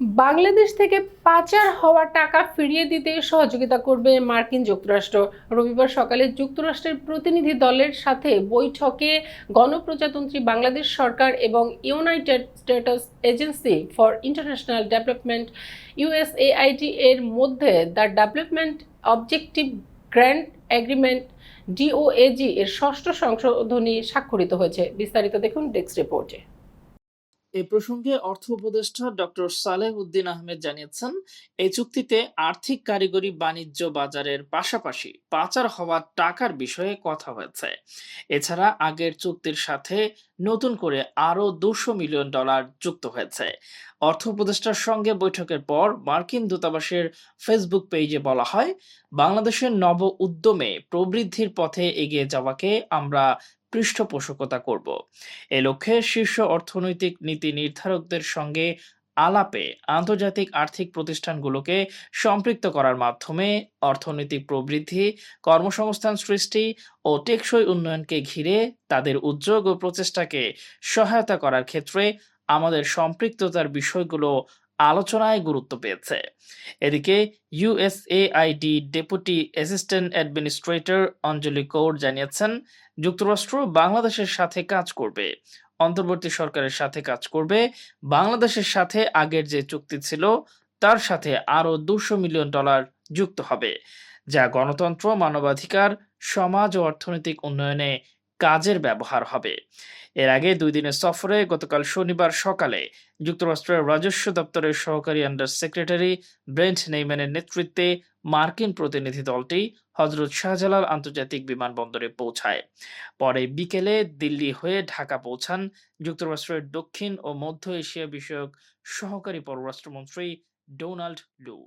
বাংলাদেশ থেকে পাচার হওয়া টাকা ফিরিয়ে দিতে সহযোগিতা করবে মার্কিন যুক্তরাষ্ট্র। রবিবার সকালে যুক্তরাষ্ট্রের প্রতিনিধি দলের সাথে বৈঠকে গণপ্রজাতন্ত্রী বাংলাদেশ সরকার এবং United States agency for international development, USAID এর মধ্যে the development objective grant agreement, DOAG এর ষষ্ঠ সংশোধনী স্বাক্ষরিত হয়েছে। বিস্তারিত দেখুন ডেস্ক রিপোর্টে। এ প্রসঙ্গে অর্থ উপদেষ্টা ডক্টর সালেহ উদ্দিন আহমেদ জানিয়েছেন, এই চুক্তিতে আর্থিক কারিগরি বাণিজ্য বাজারের পাশাপাশি পাচার হওয়া টাকার বিষয়ে কথা হয়েছে। এছাড়া আগের চুক্তির সাথে নতুন করে আরও দুশো মিলিয়ন ডলার যুক্ত হয়েছে। অর্থ উপদেষ্টার সঙ্গে বৈঠকের পর মার্কিন দূতাবাসের ফেসবুক পেজে বলা হয়, বাংলাদেশের নব উদ্যমে প্রবৃদ্ধির পথে এগিয়ে যাওয়াকে আমরা পৃষ্ঠপোষকতা করব। এ লক্ষ্যে শীর্ষ অর্থনৈতিক নীতি নির্ধারকদের সঙ্গে আলাপে আন্তর্জাতিক আর্থিক প্রতিষ্ঠানগুলোকে সম্পৃক্ত করার মাধ্যমে অর্থনৈতিক প্রবৃদ্ধি, কর্মসংস্থান সৃষ্টি ও টেকসই উন্নয়নকে ঘিরে তাদের উদ্যোগ ও প্রচেষ্টাকে সহায়তা করার ক্ষেত্রে আমাদের সম্পৃক্ততার বিষয়গুলো আলোচনায় গুরুত্ব পেয়েছে। এদিকে USAID deputy assistant administrator Anjali Kaur জানিয়েছেন, যুক্তরাষ্ট্র বাংলাদেশের সাথে কাজ করবে। অন্তর্বর্তী সরকারের সাথে কাজ করবে। বাংলাদেশের সাথে আগের যে চুক্তি ছিল, তার সাথে আরও দুশো মিলিয়ন ডলার যুক্ত হবে, যা গণতন্ত্র, মানবাধিকার, সমাজ ও অর্থনৈতিক উন্নয়নে কাজের ব্যবহার হবে। এর আগে দুই দিনের সফরে গতকাল শনিবার সকালে যুক্তরাষ্ট্রের রাজস্ব দপ্তরের সহকারী আন্ডার সেক্রেটারি ব্রেন্ট নেইম্যানের নেতৃত্বে মার্কিন প্রতিনিধি দলটি হজরত শাহজালাল আন্তর্জাতিক বিমানবন্দরে পৌঁছায়। পরে বিকেলে দিল্লি হয়ে ঢাকা পৌঁছান যুক্তরাষ্ট্রের দক্ষিণ ও মধ্য এশিয়া বিষয়ক সহকারী পররাষ্ট্রমন্ত্রী ডোনাল্ড লু।